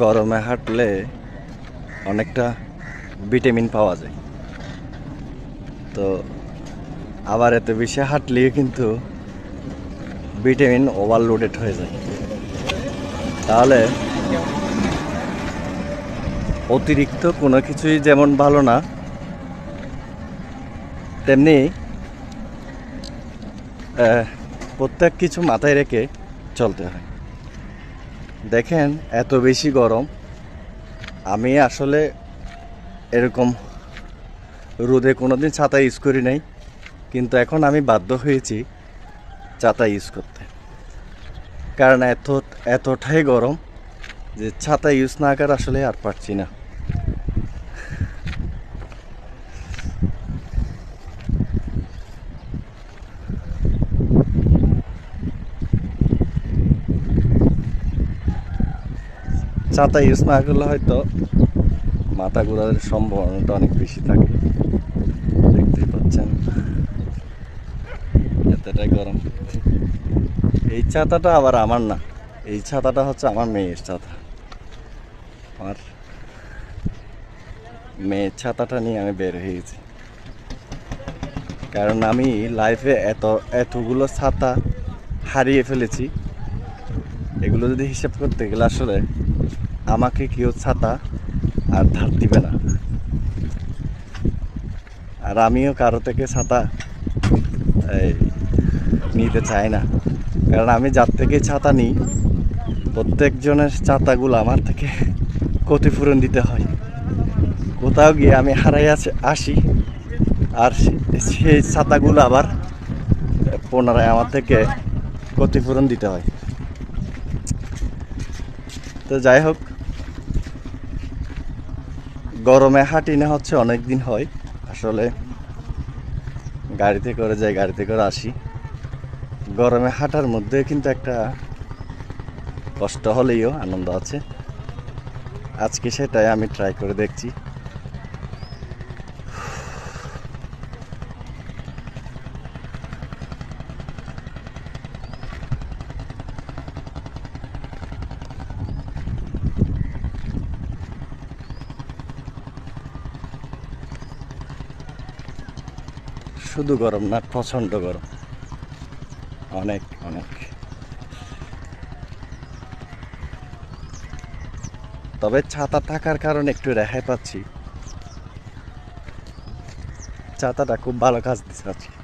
গরমে হাঁটলে অনেকটা ভিটামিন পাওয়া যায়। তো আবার এত বেশি হাঁটলেও কিন্তু ভিটামিন ওভারলোডেড হয়ে যায়। তাহলে অতিরিক্ত কোনো কিছুই যেমন ভালো না, তেমনি প্রত্যেক কিছু মাথায় রেখে চলতে হয়। দেখেন, এত বেশি গরম। আমি আসলে এরকম রোদে কোনো দিন ছাতা ইউজ করি নাই, কিন্তু এখন আমি বাধ্য হয়েছি ছাতা ইউজ করতে। কারণ এত, এতটাই গরম যে ছাতা ইউজ না করে আসলে আর পারছি না। ছাতা ইউজ না করলে হয়তো মাথা ঘোরার সম্ভাবনাটা অনেক বেশি থাকে। দেখতেই পাচ্ছেন। এতটাই গরম। এই ছাতাটা আবার আমার না। এই ছাতাটা হচ্ছে আমার মেয়ের ছাতা আমার মেয়ের ছাতাটা নিয়ে আমি বের হয়ে গেছি। কারণ আমি লাইফে এত, এতগুলো ছাতা হারিয়ে ফেলেছি। এগুলো যদি হিসাব করতে গেলে আসলে আমাকে কেউ ছাতা আর ধার দিবে না। আর আমিও কারও থেকে ছাতা নিতে চাই না। কারণ আমি যার থেকে ছাতা নিই, প্রত্যেকজনের ছাতাগুলো আমার থেকে ক্ষতিপূরণ দিতে হয়। কোথাও গিয়ে আমি হারাই আস- আসি, আর সেই ছাতাগুলো আবার পুনরায় আমার থেকে ক্ষতিপূরণ দিতে হয়। তো যাই হোক গরমে হাঁটি না হচ্ছে অনেক দিন হয়। আসলে গাড়িতে করে যাই, গাড়িতে করে আসি। গরমে হাঁটার মধ্যে কিন্তু একটা কষ্ট হলেও আনন্দ আছে। আজকে সেটাই আমি ট্রাই করে দেখছি। শুধু গরম না, প্রচণ্ড গরম। অনেক অনেক। তবে ছাতা থাকার কারণে একটু রেহাই পাচ্ছি। ছাতাটা খুব ভালো কাজ দিচ্ছে আজকে।